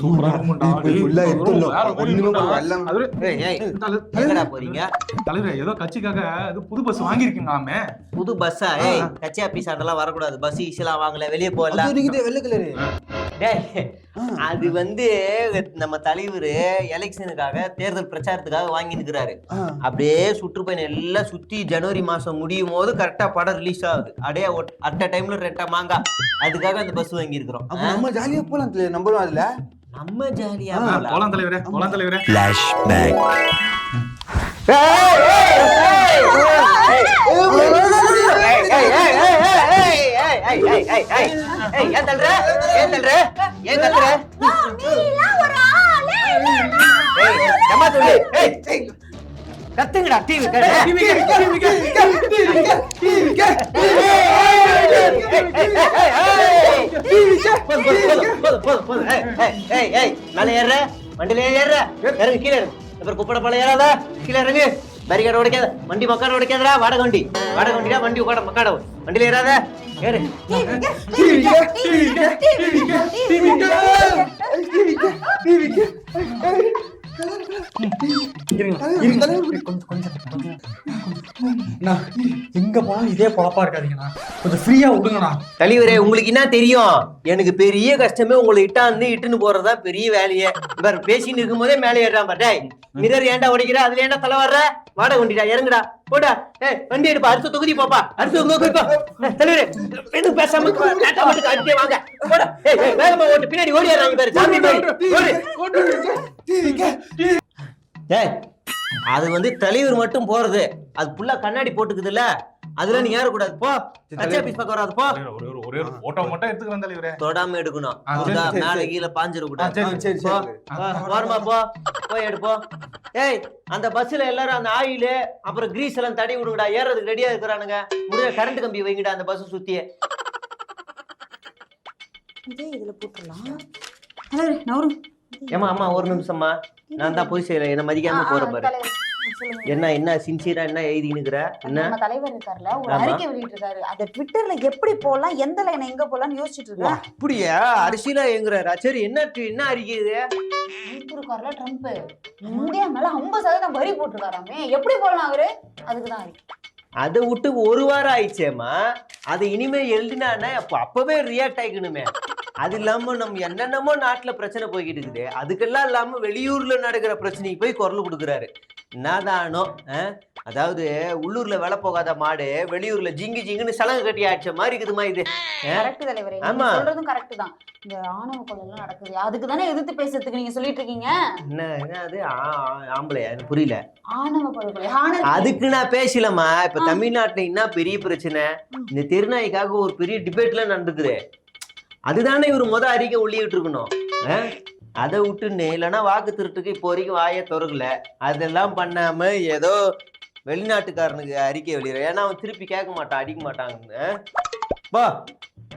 சூப்பரா இருக்கும் போறீங்க? தலைவர் ஏதோ கட்சிக்காக புது பஸ் வாங்கிருக்கீங்களாமே புது பஸ்ஸா கட்சி ஆபீஸ் அதெல்லாம் வரக்கூடாது. பஸ் ஈஸியலா வாங்கல. வெளியே போகல வெள்ள கலரு. அது வந்து நம்ம தலைவர் எலெக்ஷனுக்காக தேர்தல் பிரச்சாரத்துக்காக வாங்கி நிற்கிறாரு அப்படியே சுற்றுப்பயணம் எல்லாம் சுத்தி ஜனவரி மாசம் முடியும் போது கரெக்டா படம் ரிலீஸ் ஆகுது அப்படியே அட் அ டைம்ல ரெட்டா மாங்கா அதுக்காக அந்த பஸ் வாங்கி இருக்கிறோம் நம்ம ஜாலியா போலாம் தல நம்மளும் அதுல நம்ம ஜாலியா போலாம். போலாம் தலைவரே போலாம் தலைவரே ஏய், ஏய், ஏய், ஏய், ஏய், ஏய், ஏய், ஏய், ஏய், ஏய், ஏய், ஏன் தள்ளுற? ஏன் தள்ளுற? ஏன் தள்ளுற? கத்துங்கடா டிவி மேல ஏறுற வண்டியில ஏறுற இறங்கு கீழே இறங்கு அப்புறம் குப்பட பழம் ஏறாத கீழே இறங்கு பேரிகார்டு உடைக்காத வண்டி மக்காட உடைக்காதடா வாடகை வண்டி. வாடகை வண்டிடா. வண்டி உட்காட மக்காட வண்டியில ஏறாத. ஏறு. எங்க போனாலும் இதே பொழப்பா இருக்காதீங்கண்ணா கொஞ்சம் ஃப்ரீயா விடுங்கண்ணா தலைவரே உங்களுக்கு என்ன தெரியும்? எனக்கு பெரிய கஷ்டமே உங்களை இட்டாந்து இட்டுன்னு போறதா பெரிய வேலையே. பேசின்னு இருக்கும் போதே மேலே ஏறான் பாரு. டேய் மிரர் ஏன்டா உடைக்கிற அதுல ஏன்டா தலை வர்ற? வாடகை வண்டிடா இறங்குடா. போடா. ஏய் வண்டி எடுப்பா. அடுத்த தொகுதி போப்பா. அடுத்த தொகுதி போப்பா ஏய், தலைவரே எதுவும் பேசாம டாட்டா மட்டும் அடிச்சே வாங்க. போடா. ஏய் ஏய், வேகமா ஓட்டு. பின்னாடி ஓடி ஏறாங்க பாரு. சாமி மாதிரி ஓடு. டேய் அது வந்து தலைவர் மட்டும் போறது. அது ஃபுல்லா கண்ணாடி போட்டுக்குதுல்ல? அதுல நீ ஏறக்கூடாது. போ. கட்சி ஆபீஸ் பக்கம் வராது. போ. ஒரே போட்டோ மட்டும் எடுத்துக்கிறேன் தலைவரே. தொடாம எடுக்கணும். மேல. கீழே பாஞ்சிட கூடாது. சரி, போ சரி ஓரமா போ போய் எடுப்போ ஏய் அந்த பஸ்ல எல்லாரும் அந்த ஆயில் அப்புறம் கிரீஸ் எல்லாம் தடவி விடுங்கடா. ஏறதுக்கு ரெடியா இருக்கிறானுங்க. முடிய கரண்ட் கம்பி வைங்கடா அந்த பஸ் சுத்தியே. இதே இதுல போட்டுடலாம் ஏமா அம்மா ஒரு நிமிஷம்மா. நான் தான் போய் செய்யல என்ன மதிக்காம போற பாரு. என்ன என்ன சின்சியரா என்ன என்ன? நம்ம தலைவர் இருக்காருல்ல ஒரு. அறிக்கை வெளியிட்டிருக்காரு. அத ட்விட்டர்ல எப்படி போடலாம் எந்த லைன் எங்க போடலாம்னு யோசிச்சுட்டு இருக்கேன். அப்படியா? அரிசியில எங்குறாரா சரி என்ன என்ன அறிக்கை இது? இருக்காருல ட்ரம்ப் இந்தியா மேல ஐம்பது சதவீதம் வரி போட்டிருக்காராமே. எப்படி போடலாம் அவரு? அதுக்குதான் அறிக்கை. அதை விட்டு ஒரு வாரம் ஆயிடுச்சேம்மா. அது இனிமே எழுதினானே அப்போ அப்பவே ரியாக்ட் ஆயிக்கணுமே. அது இல்லாம நம்ம என்னென்னமோ நாட்டுல பிரச்சனை போய்கிட்டு இருக்குது அதுக்கெல்லாம் இல்லாம வெளியூர்ல நடக்கிற பிரச்சனைக்கு போய் குரல் கொடுக்குறாரு. என்னதானோ? அதாவது உள்ளூர்ல வேலை போகாத மாடு வெளியூர்ல ஜிங்கு ஜிங்குன்னு சலங்கை கட்டி ஆச்ச மாதிரி இருக்குதுமா இது கரெக்ட் தலைவரே. ஆமா. சொல்றதும் கரெக்ட் தான். இந்த ஆணவ கொலை நடக்குது. அதுக்கு தானே எதிர்த்து பேசுறதுக்கு நீங்க சொல்லிட்டு இருக்கீங்க? என்ன என்ன அது? ஆம்பளையா? எனக்கு புரியல. ஆணவ ஆணவ அதுக்கு நான் பேசலம்மா. இப்ப. தமிழ்நாட்டுல என்ன பெரிய பிரச்சனை. இந்த திருநாய்க்காக ஒரு பெரிய டிபேட்ல நடந்துக்குது அதுதானே இவர் முத அறிக்கை உள்ளிட்டு இருக்கணும் ஆ? அதை விட்டுன்னு இல்லைன்னா வாக்கு திருட்டுக்கு இப்போ வரைக்கும் வாயை திறக்கல. அதெல்லாம் பண்ணாம ஏதோ வெளிநாட்டுக்காரனுக்கு அறிக்கை வெளியிட ஏன்னா அவன் திருப்பி கேட்க மாட்டான் அடிக்க மாட்டாங்கன்னு. போ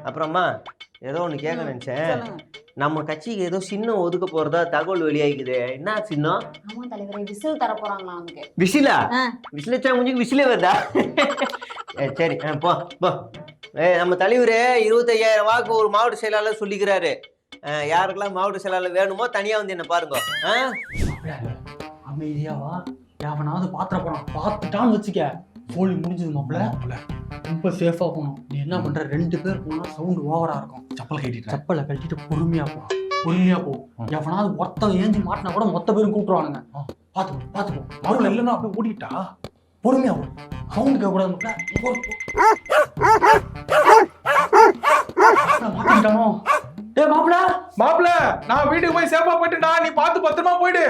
அப்புறமா. ஏதோ ஒன்று கேட்க நினைச்சேன். நம்ம கட்சிக்கு ஏதோ சின்னம் ஒதுக்க போறதா தகவல் வெளியாகிக்குது. என்ன சின்னம்? ஆமா தலைவரே விசில் தர போறாங்களா அவனுக்கு விசிலா? ஆ. விசிலச்சா முடிஞ்சு விசிலே வருதா? ஏ, சரி ஆ, போ போ. ஏ நம்ம தலைவர் இருபத்தையாயிரம் வாக்கு ஒரு மாவட்ட செயலாளர் சொல்லிக்கிறாரு. யாருக்கெல்லாம் மாவட்ட செயலாளர் வேணுமோ தனியா வந்து என்ன பாருங்க? அமைதியாவா எவனாவது பாத்திர போறான் பார்த்துட்டான்னு வச்சுக்க. போலி முடிஞ்சது மாப்பிள்ள ரொம்ப சேஃபா போகணும். நீ என்ன பண்ற? ரெண்டு பேர் போனா சவுண்ட் ஓவரா இருக்கும். செப்பல் கட்டிட்டேன் செப்பலை கட்டிட்டு பொறுமையா போ. பொறுமையா போ. எவனாவது ஒருத்தன் ஏஞ்சி மாட்டினா கூட மொத்த பேரும் கூப்பிட்டுருவானுங்க. பாத்துக்கோ பாத்துக்கோ அவர்கள் இல்லைன்னா அப்படியே ஓடிட்டா? பொறுமையா போ. சவுண்ட் கேட்க கூடாது மாப்பிள்ள. போ, போ. மாட்டிக்கிட்டானோ? டேய் மாப்பிள்ள மாப்பிள நான் வீட்டுக்கு போய் சேஃபா போயிட்டுடா. நீ பார்த்து பத்திரமா போயிடு.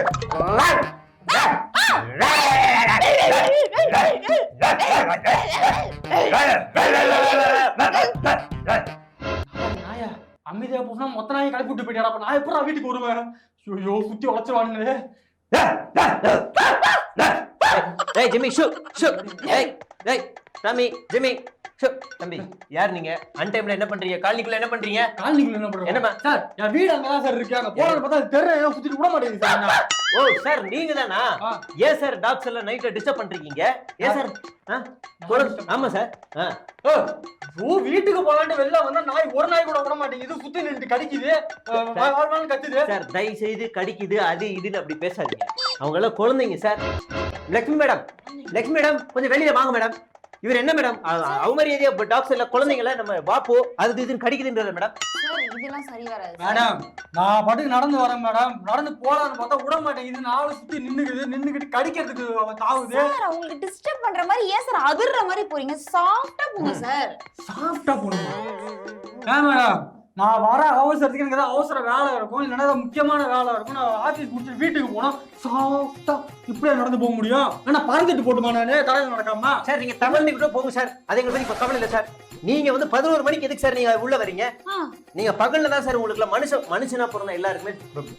நாயா அமைதியா போனா மொத்த நாயை கலப்பி விட்டு போயிட்டாரா அப்ப நான் எப்படா வீட்டுக்கு வருவேன்? ஐயோ சுத்தி உழைச்சிருவானுங்களே ஏய் ஜிம்மி ஷூ ஷூ. ஏய் ஏய் ராமி ஜிமி தம்பி யார் நீங்க? அன் டைம்ல என்ன பண்றீங்க? காலனிக்குள்ள என்ன பண்றீங்க? காலனிக்குள்ள என்ன பண்றோம் என்னம்மா? சார் என் வீடு அங்கதான் சார் இருக்கு. அங்க போறது பார்த்தா தெரு ஏதோ சுத்திட்டு விட மாட்டேங்குது சார் என்ன. ஓ சார் நீங்க தானா. ஏன் சார் டாக்ஸ் எல்லாம் நைட்ல டிஸ்டர்ப் பண்றீங்க? ஏன் சார்? ஆமா சார். ஓ, வீட்டுக்கு போலான்ட்டு வெளில வந்தா நாய் ஒரு நாய் கூட விட மாட்டேங்குது. சுத்தி நின்று கடிக்குது. கத்துது. சார் தயவு செய்து கடிக்குது அது இதுன்னு அப்படி பேசாதீங்க. அவங்க எல்லாம் குழந்தைங்க sir. Lakshmi madam Lakshmi madam கொஞ்சம் வெளியில வாங்க மேடம். இவர் என்ன மேடம் அவமரியாதையா டாக்ஸ் எல்லாம் குழந்தைங்கள நம்ம வாப்போ அது இதுன்னு கடிக்குதுன்றது மேடம் சார் இதெல்லாம் சரி வராது. மேடம் நான் பாட்டுக்கு நடந்து வரேன் மேடம் நடந்து போலான்னு பார்த்தா விட மாட்டேங்குது நானும் சுத்தி நின்னுக்குது நின்னுக்கிட்டு கடிக்கிறதுக்கு தாவுது. சார் அவங்களுக்கு டிஸ்டர்ப் பண்ற மாதிரி ஏன் சார் அதிர்ற மாதிரி போறீங்க? சாஃப்டா போங்க சார் சாப்பிட்டா போடுமா ஏன் மேடம் நான் வர அவசரத்துக்கு எனக்கு ஏதாவது அவசர வேலை இருக்கும் இல்லைன்னா முக்கியமான வேலை இருக்கும் நான் ஆஃபீஸ் முடிச்சுட்டு வீட்டுக்கு போனா சாஃப்டா இப்படியே நடந்து போக முடியும்? ஏன்னா பறந்துட்டு போட்டுமா நானு? தலையில நடக்காம? சார் நீங்க தமிழ்ல கூட போங்க சார். அது எங்களை பத்தி இப்ப கவலை இல்லை சார். நீங்க வந்து பதினோரு மணிக்கு எதுக்கு சார் நீங்க உள்ள வரீங்க? நீங்க பகல்ல தான் சார் உங்களுக்கு மனுஷன் மனுஷனா பிறந்த எல்லாருக்குமே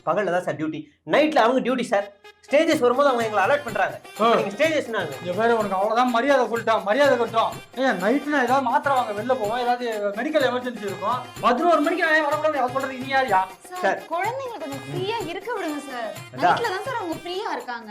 பகல்ல தான் சார் டியூட்டி நைட்ல அவங்க டியூட்டி சார். ஸ்டேஜஸ் வரும்போது அவங்க எங்களை அலர்ட் பண்றாங்க. நீங்க ஸ்டேஜஸ் நாங்க வேற உனக்கு அவ்வளவுதான் மரியாதை சொல்லிட்டான் மரியாதை கட்டும். ஏன் நான் ஏதாவது மாத்திரை வாங்க வெளில போவோம் ஏதாவது மெடிக்கல் எமர்ஜென்சி இருக்கும். பதினோரு மணிக்கு நான் வரக்கூடாது சொல்றது நீ யாரியா சார் சார். குழந்தைங்க கொஞ்சம் ஃப்ரீயா இருக்க சார். நைட்ல தான் சார் அவங்க ஃப்ரீயா இருக்காங்க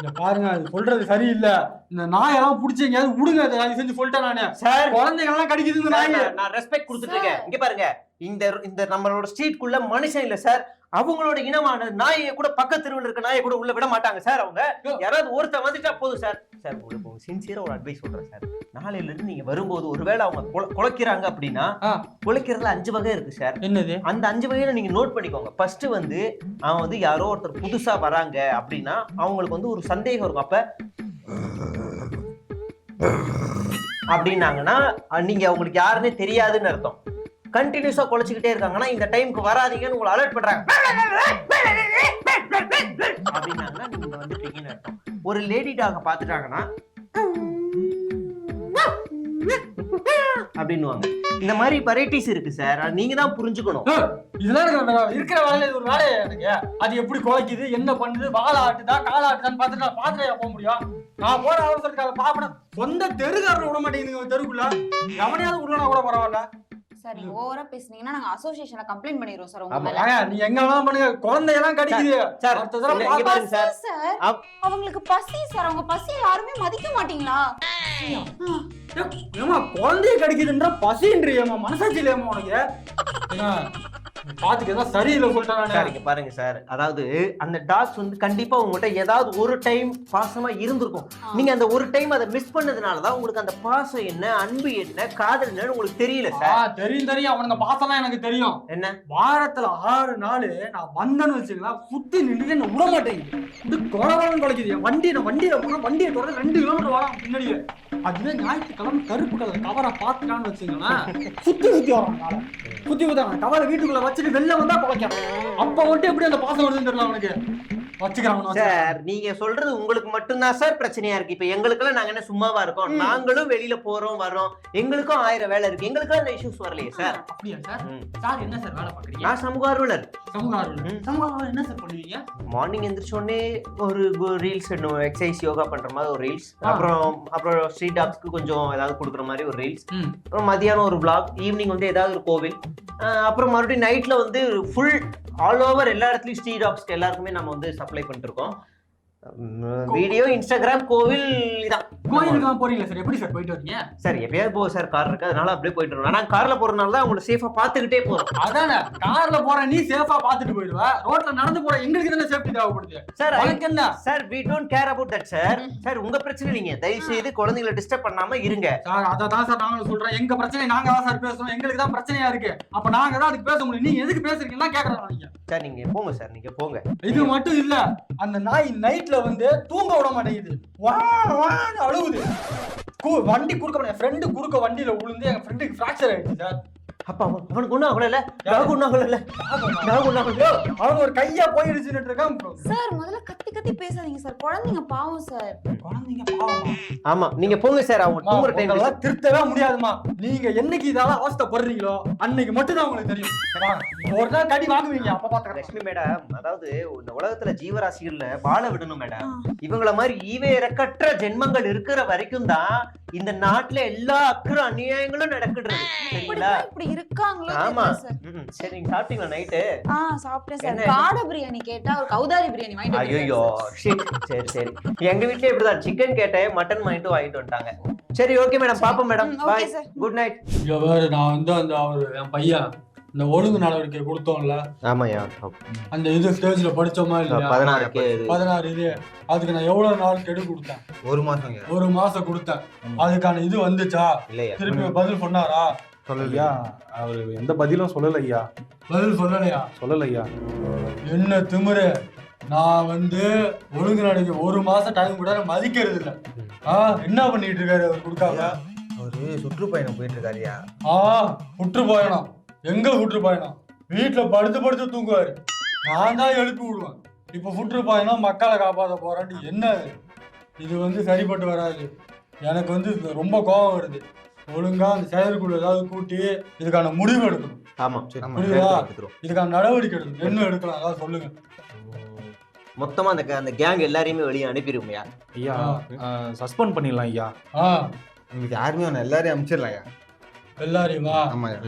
இங்க பாருங்க அது சொல்றது சரியில்லை. இந்த நாயெல்லாம் புடிச்சு எங்கேயாவது விடுங்க அதை தயவு செஞ்சு சொல்லிட்டேன் நானு. சார். குழந்தைங்க எல்லாம் கடிக்குது இந்த நாய். நான் நான் ரெஸ்பெக்ட் கொடுத்துட்டு இருக்கேன் இங்க பாருங்க இந்த இந்த நம்மளோட ஸ்ட்ரீட்குள்ள மனுஷன் இல்ல சார். அவங்களோட இனமான நாயை கூட பக்கத்து இருக்க நாயை கூட உள்ள விட மாட்டாங்க சார் அவங்க. யாராவது ஒருத்தன் வந்துட்டா போதும் சார். சார் உங்களுக்கு சின்சியரா ஒரு அட்வைஸ் சொல்றேன் சார். நாளையில இருந்து நீங்க வரும்போது ஒருவேளை அவங்க குல- குலைக்கிறாங்க அப்படின்னா. குலைக்கிறதுல அஞ்சு வகை இருக்கு சார். என்னது? அந்த அஞ்சு வகையில நீங்க நோட் பண்ணிக்கோங்க. ஃபர்ஸ்ட் வந்து அவன் வந்து யாரோ ஒருத்தர் புதுசா வராங்க அப்படின்னா அவங்களுக்கு வந்து ஒரு சந்தேகம் இருக்கும் அப்ப அப்படின்னாங்கன்னா நீங்க அவங்களுக்கு யாருன்னே தெரியாதுன்னு அர்த்தம். கண்டினியூஸா குலைச்சிக்கிட்டே இருக்காங்கன்னா இந்த டைம்க்கு வராதீங்கன்னு உங்களை அலர்ட் பண்றாங்க. அப்படின்னாங்கன்னா நீங்க வந்துட்டீங்கன்னு அர்த்தம். ஒரு லேடி டாக பாத்துட்டாங்கன்னா அப்படின்னுவாங்க இந்த மாதிரி வெரைட்டிஸ் இருக்கு சார் நீங்க தான் புரிஞ்சுக்கணும். இதெல்லாம் இருக்கிற வேலையில ஒரு வேலையா எனக்கு. அது எப்படி குலைக்குது என்ன பண்ணுது வாழை ஆட்டுதா கால ஆட்டுதான்னு பார்த்துட்டு நான் பார்த்துட்டு போக முடியும். நான் போற அவசரத்துக்காக பாப்பன சொந்த தெருக்காரனை விட மாட்டேங்குது தெருக்குள்ள. எவனையாவது விடலாம் கூட பரவாயில்ல. சார் நீங்க ஓவரா பேசுனீங்கன்னா நாங்க அசோசியேஷன்ல கம்ப்ளைண்ட் பண்ணிடுவோம் சார் உங்க. மேல நீ எங்க வேணாலும் பண்ணுங்க. குழந்தையெல்லாம் கடிக்குது. சார் அடுத்த தடவை இங்க- இங்க பார்த்தா- பாருங்க சார். பசி சார் அவங்களுக்கு பசி சார். அவங்க பசியை யாருமே மதிக்க மாட்டீங்களா. ஏமா குழந்தைய கடிக்குதுன்ற பசின்றியம்மா மனசாட்சி இல்லையம்மா உனக்கு? ஏன்னா பாத்துக்கு ஏதாவது சரியில்லை சொல்லிட்டேன் சார் நானு இங்க பாருங்க சார். அதாவது அந்த டாக்ஸ் வந்து கண்டிப்பா உங்ககிட்ட ஏதாவது ஒரு டைம் பாசமா இருந்திருக்கும். நீங்க அந்த ஒரு டைம் அதை மிஸ் பண்ணதுனால தான் உங்களுக்கு அந்த பாசம் என்ன அன்பு என்ன காதல் என்னன்னு உங்களுக்கு தெரியல ஆ, சார். தெரியும் தெரியும். அவனுங்க பாசம்லாம் எனக்கு தெரியும். என்ன? வாரத்துல ஆறு நாள் நான் வந்தேன்னு வச்சுக்கலாம் சுத்தி நின்று என்ன விட மாட்டேங்குது. இது குறவரம் குலைக்குது என் வண்டி நான் வண்டியில போனா வண்டியை தொடர்ந்து ரெண்டு கிலோமீட்டர் வரும் பின்னாடியே. அதுவே ஞாயிற்றுக்கிழமை கருப்பு கலர் கவரை பார்த்துட்டான்னு வச்சுங்களேன் சுத்தி சுத்தி வரும் நாளை சுத்தி சுத்தி கவரை வீட்டுக்குள்ள வச்சுட்டு வெளில வந்தா குலைக்கும் அப்ப வந்துட்டு எப்படி அந்த பாசம் வருதுன்னு தெரியல அவனுக்கு. சார் நீங்க சொல்றது உங்களுக்கு மட்டும்தான் சார் பிரச்சனையா இருக்கு. இப்ப எங்களுக்கெல்லாம் நாங்க என்ன சும்மாவா இருக்கோம். நாங்களும் வெளியில போறோம் வரோம் எங்களுக்கும் ஆயிரம் வேலை இருக்கு. எங்களுக்கும் அந்த இஷ்யூஸ் வரலையே சார். அப்படியா சார். சார் என்ன சார் வேலை பாக்குறீங்க நான் சமூக ஆர்வலர். சமூக ஆர்வலர். சமூக ஆர்வலர் என்ன சார் பண்ணுவீங்க? மார்னிங் எந்திரிச்ச உடனே ஒரு ரீல்ஸ் எக்ஸசைஸ் யோகா பண்ற மாதிரி ஒரு ரீல்ஸ். அப்புறம் அப்புறம் ஸ்ட்ரீட் டாக்ஸ்க்கு கொஞ்சம் ஏதாவது கொடுக்குற மாதிரி ஒரு ரீல்ஸ் அப்புறம் மதியானம் ஒரு vlog. ஈவினிங் வந்து ஏதாவது ஒரு கோவில். அப்புறம் மறுபடியும் நைட்ல வந்து ஃபுல் ஆல் ஓவர் எல்லா இடத்துலையும் ஸ்டீ டாக்ஸ்க்கு எல்லாருக்குமே நம்ம வந்து சப்ளை பண்ணிட்டு இருக்கோம். வீடியோ இன்ஸ்டாகிராம் கோவில் இதான். கோயிலுக்குலாம் போறீங்களா சார் எப்படி சார் போயிட்டு வரீங்க? சார் எப்பயாவது போகும் சார் கார் இருக்கு அதனால அப்படியே போயிட்டு இருக்கோம் ஆனா கார்ல போறதுனால தான் உங்களை சேஃபா பாத்துக்கிட்டே போறோம். அதானே கார்ல போற நீ சேஃபா பாத்துட்டு போயிடுவ. ரோட்ல நடந்து போற எங்களுக்கு தானே சேஃப்டி தேவைப்படுது. சார் உனக்கு என்ன? Sir we don't care about that sir sir உங்க பிரச்சனை நீங்க. தயவு செய்து குழந்தைங்களை டிஸ்டர்ப் பண்ணாம இருங்க. சார் அதை தான் சார் நாங்களும் சொல்றோம். எங்க பிரச்சனை நாங்க தான் சார் பேசுறோம். எங்களுக்கு தான் பிரச்சனையா இருக்கு. அப்ப நாங்க தான் அதுக்கு பேச முடியும். நீங்க எதுக்கு பேசுறீங்கன்னா கேக்குறோம் நீங்க சார் நீங்க போங்க சார் நீங்க போங்க. இது மட்டும் இல்ல அந்த நாய் நைட்ல வந்து தூங்க விட மாட்டேங்குது. வா வான்னு அழுகுது வண்டி குறுக்க என் ஃப்ரெண்டு குறுக்க வண்டியில விழுந்து என் ஃப்ரெண்டுக்கு ஃபிராக்சர் ஆயிடுச்சு சார் அப்பா அவனுக்கு ஒண்ணும் ஆகல எனக்கு ஒண்ணும் ஆகல எனக்கு ஒண்ணும் ஆகல அவன் ஒரு கையா போயிடுச்சுன்னு இருக்கான் சார் முதல்ல கத்தி கத்தி பேசாதீங்க சார். குழந்தைங்க பாவம் சார். குழந்தைங்க பாவமா. ஆமா நீங்க போங்க சார் அவங்க தூங்குற டைம் உங்களால திருத்தவே முடியாதுமா நீங்க என்னைக்கு இதால அவஸ்தைப்படுறீங்களோ அன்னைக்கு மட்டும் தான் உங்களுக்கு தெரியும். ஒரு நாள் கடி வாங்குவீங்க அப்ப பாத்துக்கிறேன் லட்சுமி மேடம் அதாவது இந்த உலகத்துல ஜீவராசிகள்ல வாழ விடணும் மேடம். இவங்கள மாதிரி ஈவே இறக்கற்ற ஜென்மங்கள் இருக்கிற வரைக்கும் தான் இந்த நாட்டுல எல்லா அக்கறம் அநியாயங்களும் நடக்குது. சரிங்களா? இப்படி இருக்காங்களோ ஆமா. சார். நீங்க சாப்பிட்டீங்களா நைட்டு ஆ சாப்பிட்டேன் சார்? காடை பிரியாணி கேட்டா ஒரு கௌதாரி பிரியாணி வாங்கிட்டு ஐயோ சரி சரி எங்க வீட்லயே இப்படிதான். சிக்கன் கேட்டேன் மட்டன் வாங்கிட்டு வாங்கிட்டு வந்துட்டாங்க. சரி ஓகே மேடம் பாப்போம் மேடம் பாய். குட் நைட் இங்க வேறு நான் வந்து அந்த அவர் என் பையன் இந்த ஒழுங்கு நடவடிக்கை கொடுத்தோம்ல. ஆமாயா அந்த இது ஸ்டேஜ்ல படிச்சோமா இல்லையா? பதினாறுக்கு பதினாறு இது. அதுக்கு நான் எவ்வளவு நாள் கெடு கொடுத்தேன்? ஒரு மாசங்க ஒரு மாசம் கொடுத்தேன். அதுக்கான இது வந்துச்சா? திருப்பி பதில் சொன்னாரா? ஐயா அவரு எந்த பதிலும் சொல்லல ஐயா பதில் சொல்லலையா? சொல்லல ஐயா என்ன திமிரு? நான் வந்து ஒழுங்கு நடக்க ஒரு மாசம் டைம் கூட மதிக்கிறது இல்ல ஆ என்ன பண்ணிட்டு இருக்காரு அவர் கொடுக்காம? அவரு சுற்றுப்பயணம் போயிட்டு இருக்காருயா ஆ சுற்றுப்பயணம். எங்க சுற்றுப்பயணம்? வீட்டுல படுத்து படுத்து தூங்குவாரு. நான் தான் எழுப்பி விடுவேன். இப்ப சுற்றுப்பயணம் மக்களை காப்பாத்த போறான்ட்டு என்ன இது? வந்து சரிப்பட்டு வராது. எனக்கு வந்து ரொம்ப கோபம் வருது. ஒழுங்கா அந்த செயற்குழு ஏதாவது கூட்டி இதுக்கான முடிவு எடுக்கணும். ஆமா. புரியுதா? இதுக்கான நடவடிக்கை எடுக்கணும். என்ன எடுக்கலாம்? அதாவது சொல்லுங்க. மொத்தமா அந்த அந்த கேங் எல்லாரையுமே வெளியே அனுப்பிடுவோம்யா ஐயா சஸ்பெண்ட் பண்ணிடலாம் ஐயா. ஆ. உங்களுக்கு யாருமே வேணாம், எல்லாரையும் அனுப்பிச்சிடலாம்யா எல்லாரையுமா? ஆமாயா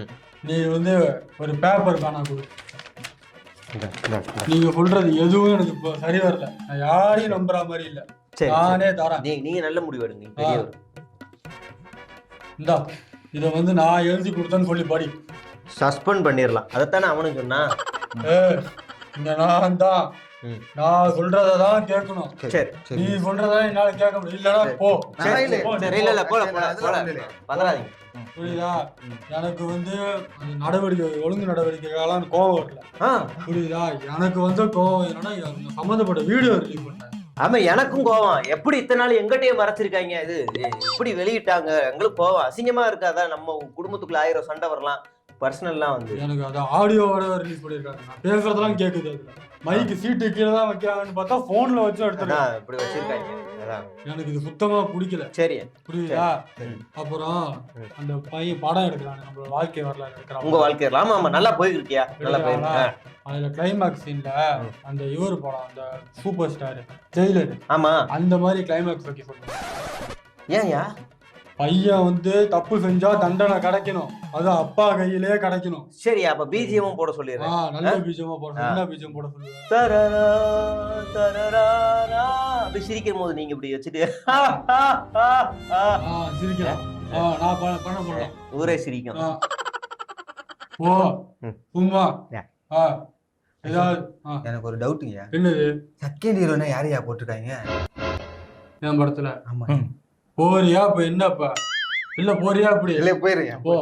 நீ வந்து ஒரு பேப்பர் காணா கொடு. நீங்க சொல்றது எதுவும் எனக்கு இப்போ சரி வரல. நான் யாரையும் நம்புற மாதிரி இல்ல. சரி. நானே தரேன். நீங்க நீங்க நல்ல முடிவு எடுங்க பெரியவர் இந்தா இத வந்து நான் எழுதி கொடுத்தேன்னு சொல்லி படி. சஸ்பெண்ட் பண்ணிடலாம். அதைத்தானே அவனும் சொன்னா ஏ இங்க நான் தான் நான் சொல்றதான் கேட்கணும். சரி நீ சரி. சொல்றதா என்னால கேட்க முடியும். இல்லனா போ. சரி. இல்ல. இல்ல போ. போல. பதறாதீங்க புரியுதா? எனக்கு வந்து நடவடிக்கை ஒழுங்கு நடவடிக்கைகளாம் கோவம் வரல. புரியுதா? எனக்கு வந்து கோவம் என்னன்னா சம்மந்தப்பட்ட வீடியோ ரிலீவ் பண்ணேன் ஆமா எனக்கும் கோவம். எப்படி இத்தனை நாள் எங்கிட்டயே மறைச்சிருக்காங்க? இது இது எப்படி வெளியிட்டாங்க? எங்களுக்கு கோவம். அசிங்கமா இருக்காதா? நம்ம குடும்பத்துக்குள்ள ஆயிரம் சண்டை வரலாம். பர்சனல்லாம் வந்து எனக்கு அது ஆடியோவோட ரிலீஸ் பண்ணிருக்காங்க நான் பேசுறதெல்லாம் அதுல. மைக்கு சீட்டு கீழே தான் வைக்கிறாங்கன்னு பார்த்தா போன்ல வச்சு அதான் இப்படி வச்சிருக்காங்க. எனக்கு இது சுத்தமா பிடிக்கல. சரி. புரியுதா. அப்புறம். அந்த பையன் படம் எடுக்கிறாங்க நம்மளோட வாழ்க்கை வரலாறு உங்க எடுக்கிறாங்க வாழ்க்கையில ஆமா ஆமா நல்லா போயிருக்கியா? நல்லா போயிருக்கு. அதுல கிளைமேக்ஸ் சீன்ல அந்த இவர் படம் அந்த சூப்பர் ஸ்டார் ஜெயிலர் ஆமா. அந்த மாதிரி கிளைமேக்ஸ் வைக்க சொல்லுவாங்க ஏன்யா? பையன் வந்து தப்பு செஞ்சா தண்டனை கிடைக்கணும். அது அப்பா கையிலே கிடைக்கணும். சரி அப்ப பிஜிஎமும் போட சொல்லிடுறேன். நல்ல போடணும் ஆ. என்ன பீஜம் போட சொல்லுவேன் தரரா, தரராரா. அப்படி சிரிக்கும் போது நீங்க இப்படி வச்சுட்டு ஆ, ஆ, ஆ, ஆ. ஆ சிரிக்கலாம். ஆ. நான் பண்ண போறேன். ஊரே சிரிக்கும். ஓ. சும்மா. எனக்கு ஒரு டவுட்டுங்கய்யா என்னது? செகண்ட் ஹீரோனா யாரையா போட்டிருக்காங்க? என் படத்துல. ஆமா. போறியா இப்ப என்னப்பா? இல்ல போறியா அப்படி இல்ல போயிருங்க போ.